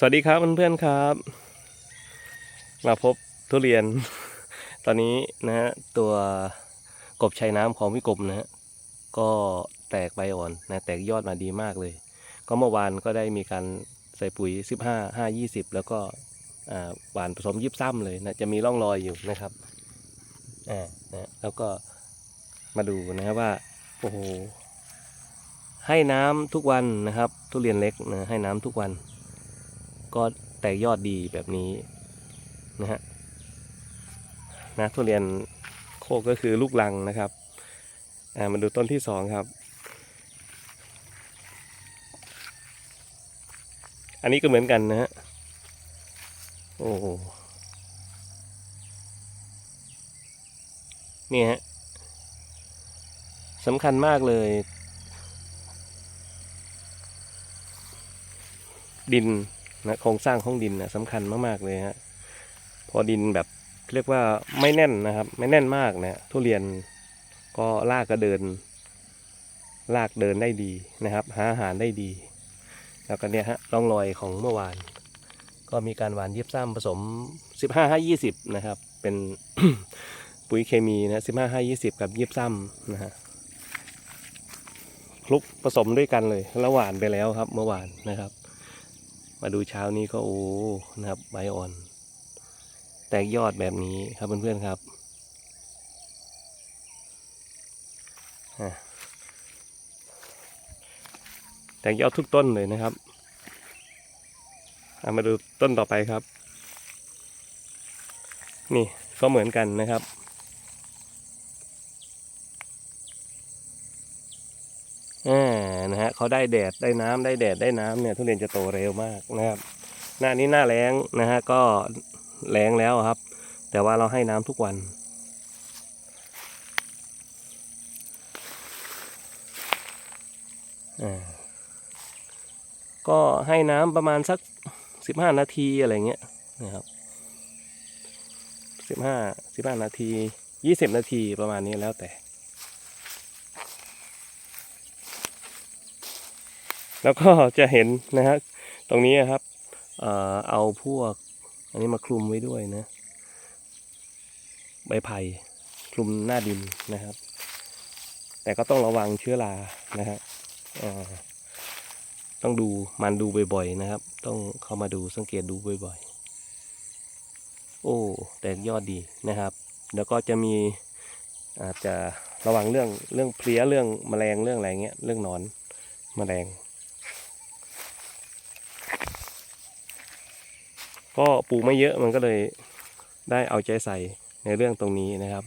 สวัสดีครับเพื่อนๆครับ มาพบทุเรียน ตอนนี้นะฮะตัวกบชายน้ำของพี่กบนะฮะก็แตกใบอ่อนนะแตกยอดมาดีมากเลย ก็เมื่อวานก็ได้มีการใส่ปุ๋ย 15 5 20 แล้วก็หวานผสมยิบซ้ำเลยนะจะมีร่องรอยอยู่นะครับอ่านะแล้วก็มาดูนะครับว่าโอ้โหให้น้ำทุกวันนะครับ ทุเรียนเล็กนะให้น้ำทุกวัน ก็แตกยอดดีแบบนี้นะฮะนะทุเรียนโคกก็คือลูกลังนะครับอ่ามาดูต้นที่สองครับ อันนี้ก็เหมือนกันนะฮะโอ้โหนี่ฮะสำคัญมากเลย ดิน นะโครงสร้างของดินนะสำคัญมากๆเลยฮะพอดินแบบเรียกว่าไม่แน่นนะครับ ไม่แน่นมากนะทุเรียนก็ลากก็เดิน ลากเดินได้ดีนะครับ หาอาหารได้ดี แล้วก็เนี่ยฮะร่องรอยของเมื่อวาน ก็มีการหวานยิบซ้ำผสม 15 5 20 นะครับ เป็นปุ๋ยเคมีนะ15 5 20 กับยิบซ้ำนะฮะคลุกผสมด้วยกันเลยแล้วหวานไปแล้วครับเมื่อวานนะครับ มาดูเช้านี้ก็โอ้นะครับใบอ่อน แตกยอดแบบนี้ครับเพื่อนๆครับแตกยอดทุกต้นเลยนะครับอะมาดูต้นต่อไปครับ นี่ก็เหมือนกันนะครับ อ่า เขาได้แดดได้น้ำได้แดดได้น้ำเนี่ยทุเรียนจะโตเร็วมากนะครับหน้านี้หน้าแล้งนะฮะก็แล้งแล้วครับ แต่ว่าเราให้น้ำทุกวันอ่าก็ให้น้ำประมาณสักสิบห้านาทีอะไรเงี้ยนะครับสิบห้าสิบห้านาทียี่สิบนาทีประมาณนี้แล้วแต่ แล้วก็จะเห็นนะฮะตรงนี้ครับเอาพวก อันนี้มาคลุมไว้ด้วยนะ ใบไผ่คลุมหน้าดินนะครับ แต่ก็ต้องระวังเชื้อรานะฮะต้องดูมันดูบ่อยๆนะครับ ต้องเข้ามาดูสังเกตดูบ่อยๆ โอ้ แตกยอดดีนะครับ แล้วก็จะมีอาจจะระวังเรื่องเรื่องเพลี้ยเรื่องแมลงเรื่องอะไรเงี้ยเรื่องนอนแมลง ก็ปลูกไม่เยอะมันก็เลยได้เอาใจใส่ในเรื่องตรงนี้นะครับ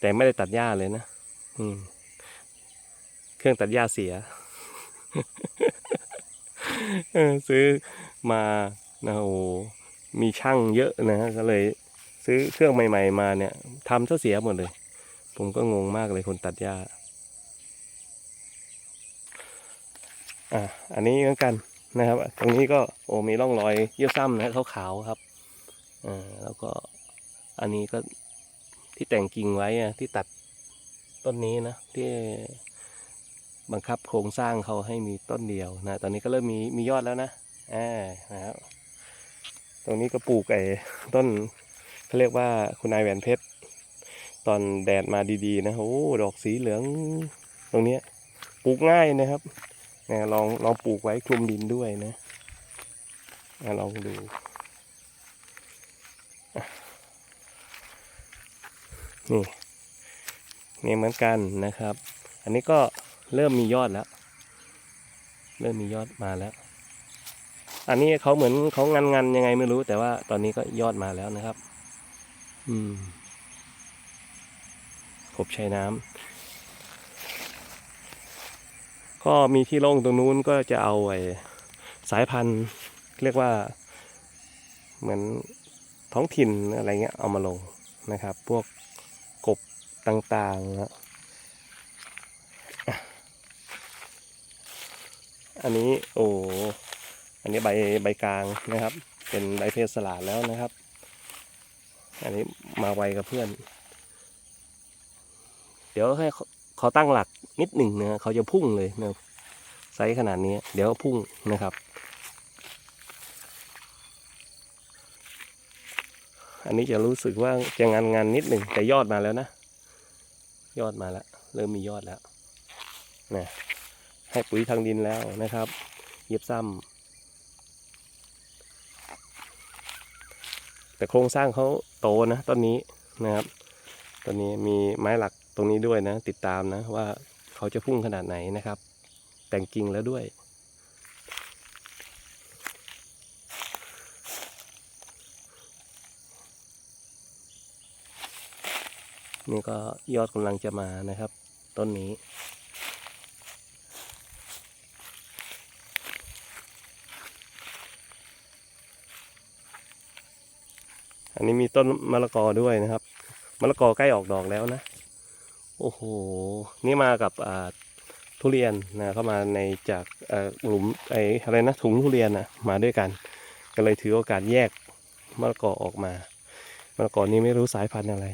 แต่ไม่ได้ตัดหญ้าเลยนะ อืม เครื่องตัดหญ้าเสียซื้อมานะโอ้มีช่างเยอะนะฮะก็เลยซื้อเครื่องใหม่ ๆ มาเนี่ยทำซะเสียหมดเลย ผมก็งงมากเลยคนตัดหญ้าอะอันนี้เหมือนกัน นะครับ ตรงนี้ก็โอ้มีร่องรอยเยี่ยวซ้ำนะขาวๆครับอ่าแล้วก็อันนี้ก็ที่แต่งกิ่งไว้อะที่ตัดต้นนี้นะที่บังคับโครงสร้างเขาให้มีต้นเดียวนะ ตอนนี้ก็เริ่มมีมียอดแล้วนะอ่านะครับตรงนี้ก็ปลูกไอ้ต้นเขาเรียกว่าคุณนายแหวนเพชรตอนแดดมาดีๆนะโอ้ดอกสีเหลือง ตรงเนี้ยปลูกง่ายนะครับ นะลองลองปลูกไว้คลุมดินด้วยนะนะลองดูนี่นี่เหมือนกันนะครับ อันนี้ก็เริ่มมียอดแล้ว เริ่มมียอดมาแล้ว อันนี้เขาเหมือนเขางันงันยังไงไม่รู้ แต่ว่าตอนนี้ก็ยอดมาแล้วนะครับ อืมกบชายน้ำ ก็มีที่โล่งตรงนู้นก็จะเอาไอ้สายพันธุ์เรียกว่าเหมือนท้องถิ่นอะไรเงี้ยเอามาลงนะครับ พวกกบต่างๆนะอันนี้โอ้อันนี้ใบใบกลางนะครับ เป็นใบเพศสลาดแล้วนะครับ อันนี้มาไวกับเพื่อน เดี๋ยวให้ เขาตั้งหลักนิดหนึ่งนะเขาจะพุ่งเลยนะไซส์ขนาดนี้เดี๋ยวพุ่งนะครับ อันนี้จะรู้สึกว่าจะงานงานนิดหนึ่งแต่ยอดมาแล้วนะ ยอดมาแล้ว เริ่มมียอดแล้วนะให้ปุ๋ยทางดินแล้วนะครับ เย็บซ้ำแต่โครงสร้างเขาโตนะต้นนี้นะครับต้นนี้มีไม้หลัก ตรงนี้ด้วยนะ ติดตามนะว่าเขาจะพุ่งขนาดไหนนะครับ แต่งกิ่งแล้วด้วย นี่ก็ยอดกำลังจะมานะครับ ต้นนี้อันนี้มีต้นมะละกอด้วยนะครับมะละกอใกล้ออกดอกแล้วนะ โอ้โห นี่มากับทุเรียนนะเข้ามาในจากหลุมไอ้อะไรนะถุงทุเรียนนะมาด้วยกัน ก็เลยถือโอกาสแยกมะละกอออกมามะละกอนี้ไม่รู้สายพันธุ์อะไร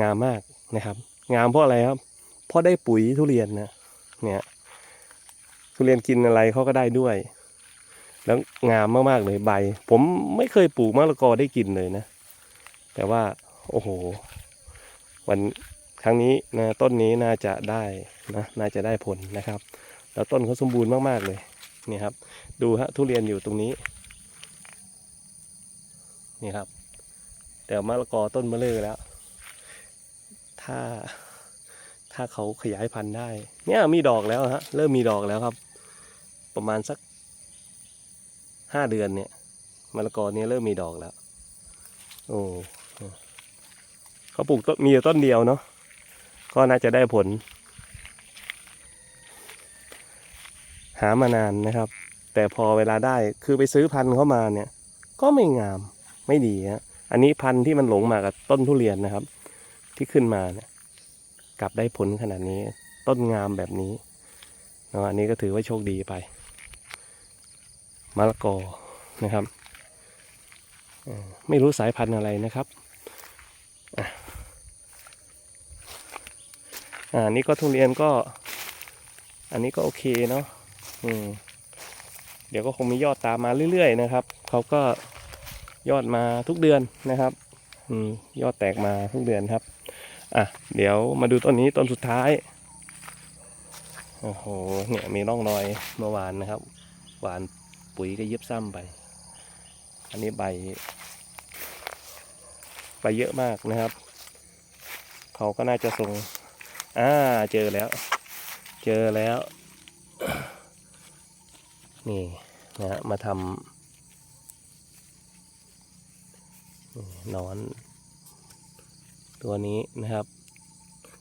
งามมากนะครับ งามเพราะอะไรครับ เพราะได้ปุ๋ยทุเรียนนะเนี่ยทุเรียนกินอะไรเขาก็ได้ด้วย แล้วงามมากๆเลยใบ ผมไม่เคยปลูกมะละกอได้กินเลยนะ แต่ว่าโอ้โห วัน ครั้งนี้นะต้นนี้น่าจะได้นะน่าจะได้ผลนะครับ แล้วต้นเขาสมบูรณ์มากๆเลยนี่ครับ ดูฮะทุเรียนอยู่ตรงนี้ นี่ครับ แต่มะละกอต้นมะเลอแล้ว ถ้าถ้าเขาขยายพันธุ์ได้ เนี่ยมีดอกแล้วฮะเริ่มมีดอกแล้วครับ ประมาณสักห้าเดือนเนี่ยมะละกอเนี่ยเริ่มมีดอกแล้ว โอ้เขาปลูกต้นมีอยู่ต้นเดียวเนาะ ก็น่าจะได้ผล หามานานนะครับ แต่พอเวลาได้คือไปซื้อพันธุ์เข้ามาเนี่ย ก็ไม่งามไม่ดีฮะอันนี้พันธุ์ที่มันหลงมากับต้นทุเรียนนะครับ ที่ขึ้นมาเนี่ยกลับได้ผลขนาดนี้ ต้นงามแบบนี้นะอันนี้ก็ถือว่าโชคดีไปมะละกอนะครับ ไม่รู้สายพันธุ์อะไรนะครับ อ่านี่ก็ทุเรียนก็ อันนี้ก็โอเคเนาะอืมเดี๋ยวก็คงมียอดตามมาเรื่อย ๆ นะครับเขาก็ยอดมาทุกเดือนนะครับอืมยอดแตกมาทุกเดือนครับอะเดี๋ยวมาดูต้นนี้ต้นสุดท้ายโอ้โหเนี่ยมีร่องรอยเมื่อวานนะครับ หวานปุ๋ยก็เย็บซ้ำไป อันนี้ใบใบเยอะมากนะครับ เขาก็น่าจะส่ง อ่าเจอแล้ว เจอแล้ว นี่นะฮะมาทำนี่หนอน ตัวนี้นะครับ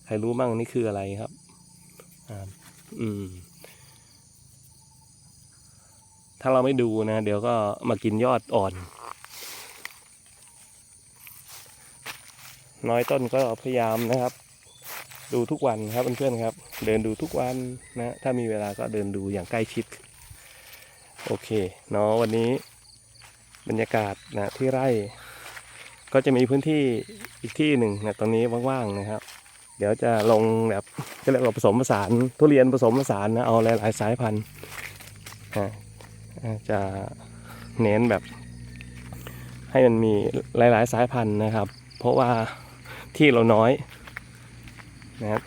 ใครรู้บ้างนี่คืออะไรครับอ่าอืมถ้าเราไม่ดูนะ เดี๋ยวก็มากินยอดอ่อน น้อยต้นก็พยายามนะครับ ดูทุกวันครับเพื่อนๆครับ เดินดูทุกวันนะถ้ามีเวลาก็เดินดูอย่างใกล้ชิด โอเคเนาะวันนี้บรรยากาศนะที่ไร่ ก็จะมีพื้นที่อีกที่หนึ่งนะตรงนี้ว่างๆนะครับ เดี๋ยวจะลงแบบก็เรียกว่าผสมผสานทุเรียนผสมผสานนะเอาหลายๆสายพันธุ์จะเน้นแบบ ให้มันมีหลายๆสายพันธุ์นะครับ เพราะว่าที่เราน้อย นะครับ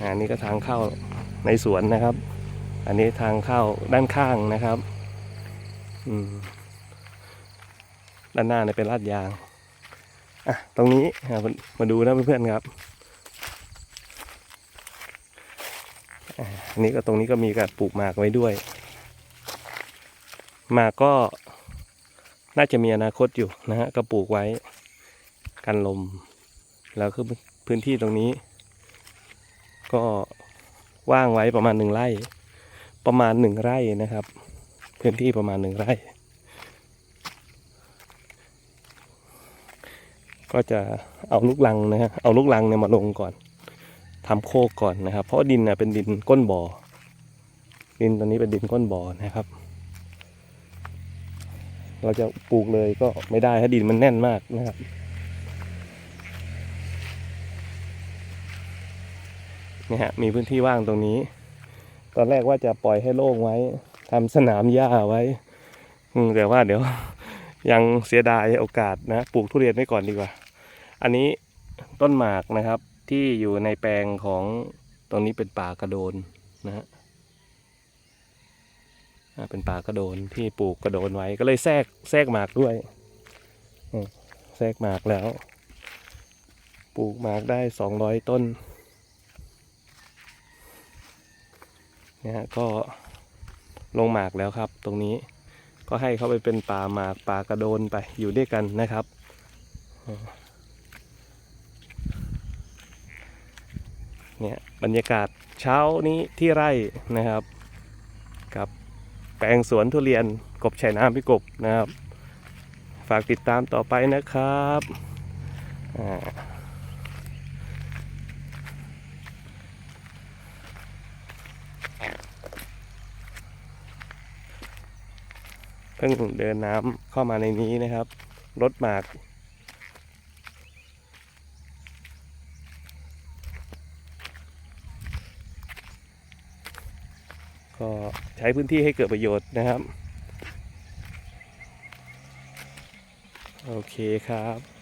อันนี้ก็ทางเข้าในสวนนะครับ อันนี้ทางเข้าด้านข้างนะครับอืมด้านหน้าเนี่ยเป็นลาดยางอะตรงนี้มามาดูนะเพื่อนๆครับอันนี้ก็ตรงนี้ก็มีการปลูกหมากไว้ด้วยหมากก็น่าจะมีอนาคตอยู่นะฮะก็ปลูกไว้ กันลม แล้วคือพื้นที่ตรงนี้ ก็ว่างไว้ประมาณหนึ่งไร่ ประมาณหนึ่งไร่นะครับ พื้นที่ประมาณหนึ่งไร่ ก็จะเอาลูกลังนะฮะเอาลูกลังเนี่ยมาลงก่อนทำโคกก่อนนะครับ เพราะดินน่ะเป็นดินก้นบ่อดินตอนนี้เป็นดินก้นบ่อนะครับ เราจะปลูกเลยก็ไม่ได้ถ้าดินมันแน่นมากนะครับ นี่ยฮะมีพื้นที่ว่างตรงนี้ ตอนแรกว่าจะปล่อยให้โล่งไว้ทำสนามหญ้าไว้แต่ว่าเดี๋ยวยังเสียดายโอกาสนะปลูกทุเรียนไว้ก่อนดีกว่า อันนี้ต้นหมากนะครับที่อยู่ในแปลงของตรงนี้เป็นป่ากระโดนนะฮะเป็นป่ากระโดนที่ปลูกกระโดนไว้ก็เลยแทรกแทรกหมากด้วยแทรกหมากแล้ว ปลูกหมากได้สองร้อยต้น นี่ยฮะก็ลงหมากแล้วครับ ตรงนี้ก็ให้เขาไปเป็นป่าหมากป่ากระโดนไปอยู่ด้วยกันนะครับ เนี่ยบรรยากาศเช้านี้ที่ไร่นะครับ กับแปลงสวนทุเรียนกบชายน้ำพี่กบนะครับ ฝากติดตามต่อไปนะครับอ่า เพิ่งเดินน้ำเข้ามาในนี้นะครับรถหมาก ก็ใช้พื้นที่ให้เกิดประโยชน์นะครับ โอเคครับ